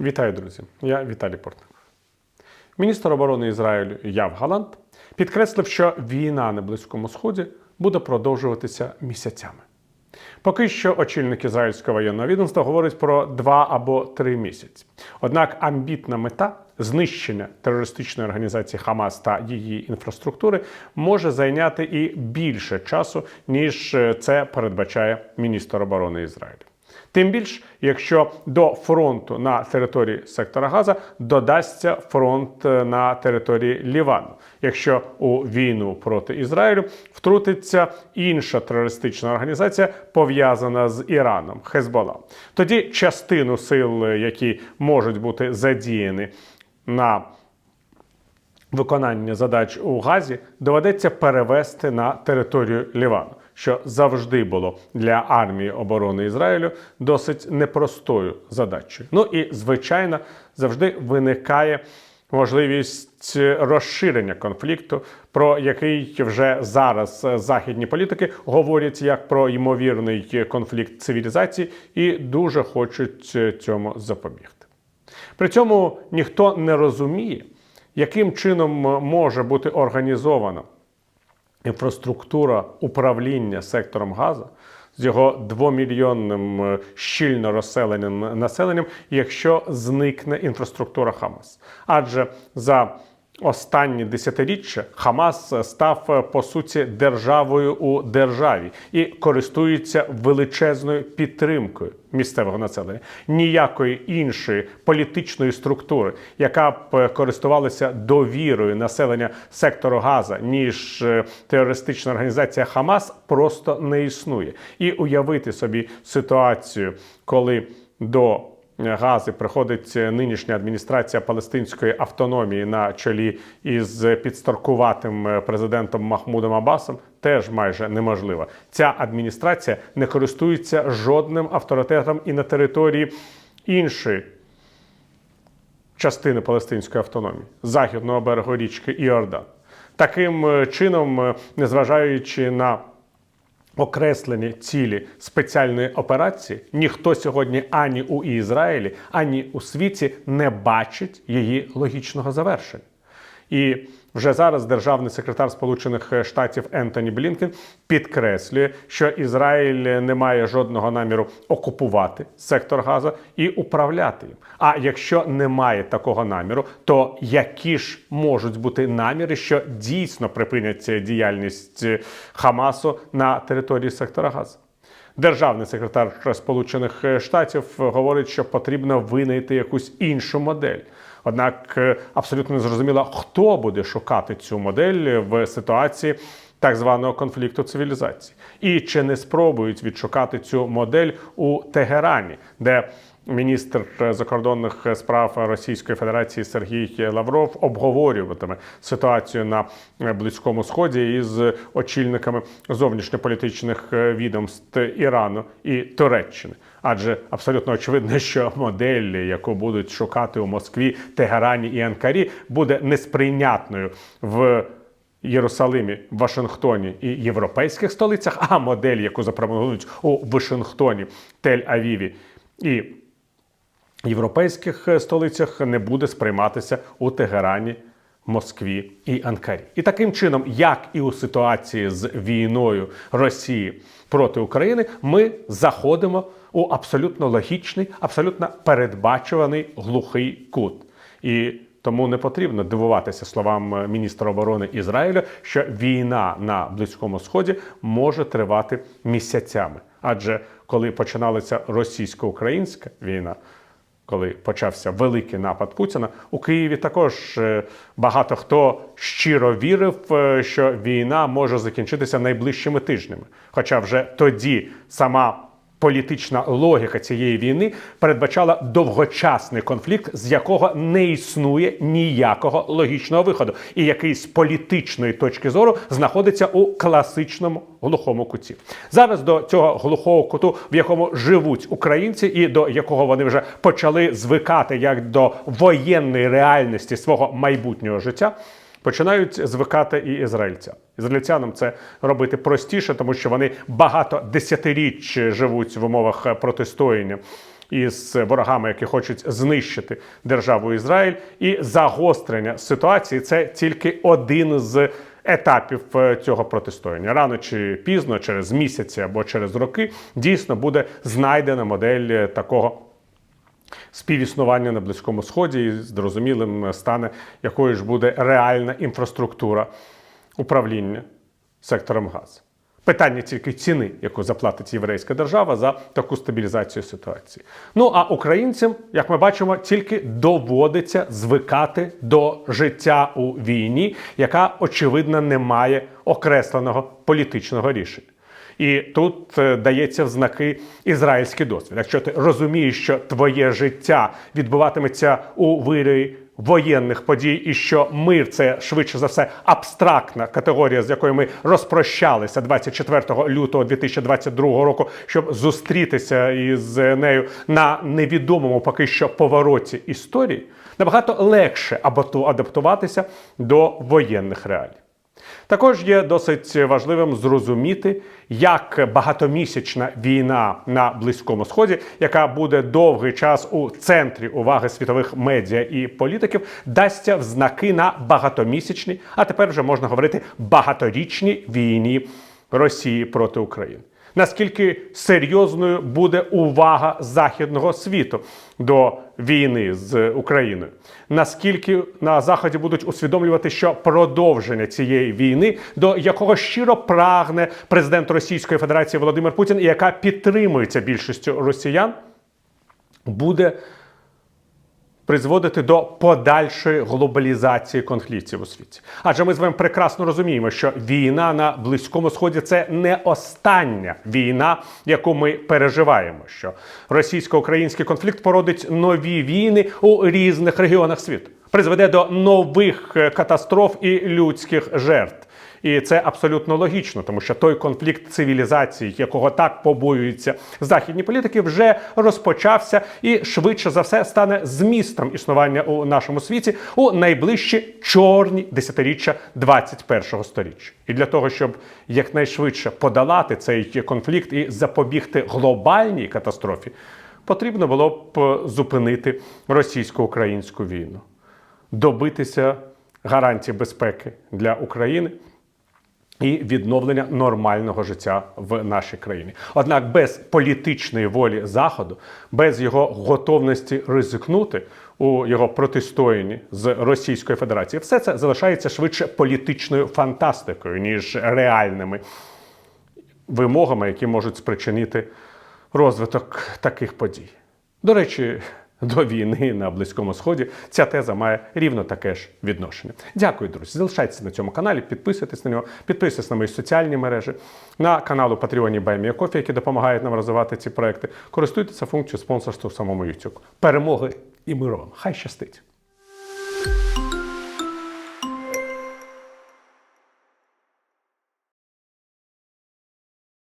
Вітаю, друзі! Я Віталій Портников. Міністр оборони Ізраїлю Яв Галант підкреслив, що війна на Близькому Сході буде продовжуватися місяцями. Поки що очільник ізраїльського воєнного відомства говорить про два або три місяці. Однак амбітна мета знищення терористичної організації Хамас та її інфраструктури може зайняти і більше часу, ніж це передбачає міністр оборони Ізраїлю. Тим більш, якщо до фронту на території сектора Газа додасться фронт е, на території Лівану, якщо у війну проти Ізраїлю втрутиться інша терористична організація, пов'язана з Іраном Хезбола, тоді частину сил, е, які можуть бути задіяні на виконання задач у Газі доведеться перевести на територію Лівану, що завжди було для армії оборони Ізраїлю досить непростою задачею. Ну і звичайно, завжди виникає можливість розширення конфликту, про який вже зараз західні політики говорять як про ймовірний конфлікт цивілізацій і дуже хочуть цьому запобігти. При цьому ніхто не розуміє яким чином може бути організована інфраструктура управління сектором газу з його двомільйонним е, щільно розселеним населенням, якщо зникне інфраструктура Хамас? Адже за Останні десятиріччя Хамас став е, по суті державою у державі і користується величезною підтримкою місцевого населення. Ніякої іншої політичної структури, яка б е, користувалася довірою населення сектору Газа, ніж е, терористична організація Хамас, просто не існує. І уявити собі ситуацію, коли до Гази приходить нинішня адміністрація палестинської автономії на чолі із підстаркуватим президентом Махмудом Абасом, теж майже неможливо. Ця адміністрація не користується жодним авторитетом і на території іншої частини палестинської автономії західного берегу річки Іордан. Таким чином, незважаючи на окреслені цілі спеціальної операції, ніхто сьогодні ані у Ізраїлі, ані у світі не бачить її логічного завершення. І вже зараз державний секретар Сполучених Штатів Ентоні Блінкен підкреслює, що Ізраїль не має жодного наміру окупувати сектор Газа і управляти їм. А якщо немає такого наміру, то які ж можуть бути наміри, що дійсно припинять діяльність Хамасу на території сектора Газа? Державний секретар Сполучених Штатів говорить, що потрібно винайти якусь іншу модель. Однак е, абсолютно не зрозуміло, хто буде шукати цю модель в ситуації так званого конфлікту цивілізації, і чи не спробують відшукати цю модель у Тегерані, де Міністр закордонних справ Російської Федерації Сергій Лавров обговорюватиме ситуацію на близькому сході із очільниками зовнішньополітичних відомств Ірану і Туреччини. Адже абсолютно очевидно, що модель, яку будуть шукати у Москві, Тегерані і Анкарі, буде несприйнятною в. Єрусалимі, Вашингтоні і європейських столицях, а модель, яку запропонують у Вашингтоні, Тель-Авіві і європейських столицях, не буде сприйматися у Тегерані, Москві і Анкарі. І таким чином, як і у ситуації з війною Росії проти України, ми заходимо у абсолютно логічний, абсолютно передбачуваний глухий кут. І тому не потрібно дивуватися словам міністра оборони Ізраїля, що війна на близькому сході може тривати місяцями. Адже коли починалася російсько-українська війна, коли почався великий напад Путіна, у Києві також е, багато хто щиро вірив, е, що війна може закінчитися найближчими тижнями. Хоча вже тоді сама політична логіка цієї війни передбачала довгочасний конфлікт, з якого не існує ніякого логічного виходу, і який з політичної точки зору знаходиться у класичному глухому куті. Зараз до цього глухого куту, в якому живуть українці, і до якого вони вже почали звикати як до воєнної реальності свого майбутнього життя починають звикати і ізраїльцям. Ізраїльцянам це робити простіше, тому що вони багато десятиріч живуть в умовах протистояння із ворогами, які хочуть знищити державу Ізраїль, і загострення ситуації це тільки один з етапів е, цього протистояння. Рано чи пізно, через місяці або через роки, дійсно буде знайдена модель е, такого. Співіснування на Близькому Сході і зрозумілим стане, якою ж буде реальна інфраструктура управління сектором газу. Питання тільки ціни, яку заплатить єврейська держава за таку стабілізацію ситуації. Ну а українцям, як ми бачимо, тільки доводиться звикати до життя у війні, яка очевидно не має окресленого політичного рішення. І тут е, дається в знаки ізраїльський досвід. Якщо ти розумієш, що твоє життя відбуватиметься у вирі воєнних подій, і що мир це швидше за все абстрактна категорія, з якою ми розпрощалися 24 лютого 2022 року, щоб зустрітися із нею на невідомому поки що повороті історії, набагато легше абату- адаптуватися до воєнних реалій. Також є досить важливим зрозуміти, як багатомісячна війна на Близькому Сході, яка буде довгий час у центрі уваги світових медіа і політиків, дасться в знаки на багатомісячній, а тепер вже можна говорити багаторічній війні Росії проти України. Наскільки серйозною буде увага західного світу до війни з Україною? Наскільки на заході будуть усвідомлювати, що продовження цієї війни, до якого щиро прагне президент Російської Федерації Володимир Путін, і яка підтримується більшістю росіян, буде призводити до подальшої глобалізації конфліктів у світі. Адже ми з вами прекрасно розуміємо, що війна на Близькому Сході це не остання війна, яку ми переживаємо. Що російсько-український конфлікт породить нові війни у різних регіонах світу, призведе до нових е, катастроф і людських жертв. І це абсолютно логічно, тому що той конфлікт цивілізації, якого так побоюються західні політики, вже розпочався і швидше за все стане змістом існування у нашому світі у найближчі чорні десятиріччя 21-го сторіччя. І для того, щоб якнайшвидше подолати цей конфлікт і запобігти глобальній катастрофі, потрібно було б зупинити російсько-українську війну, добитися гарантій безпеки для України і відновлення нормального життя в нашій країні. Однак без політичної волі Заходу, без його готовності ризикнути у його протистоянні з Російською Федерацією, все це залишається швидше політичною фантастикою, ніж реальними вимогами, які можуть спричинити розвиток таких подій. До речі, до війни на Близькому Сході ця теза має рівно таке ж відношення. Дякую, друзі. Залишайтеся на цьому каналі, підписуйтесь на нього, підписуйтесь на мої соціальні мережі, на канал у Патреоні Кофі, які допомагають нам розвивати ці проекти. Користуйтеся функцією спонсорства в самому YouTube. Перемоги і миру вам! Хай щастить!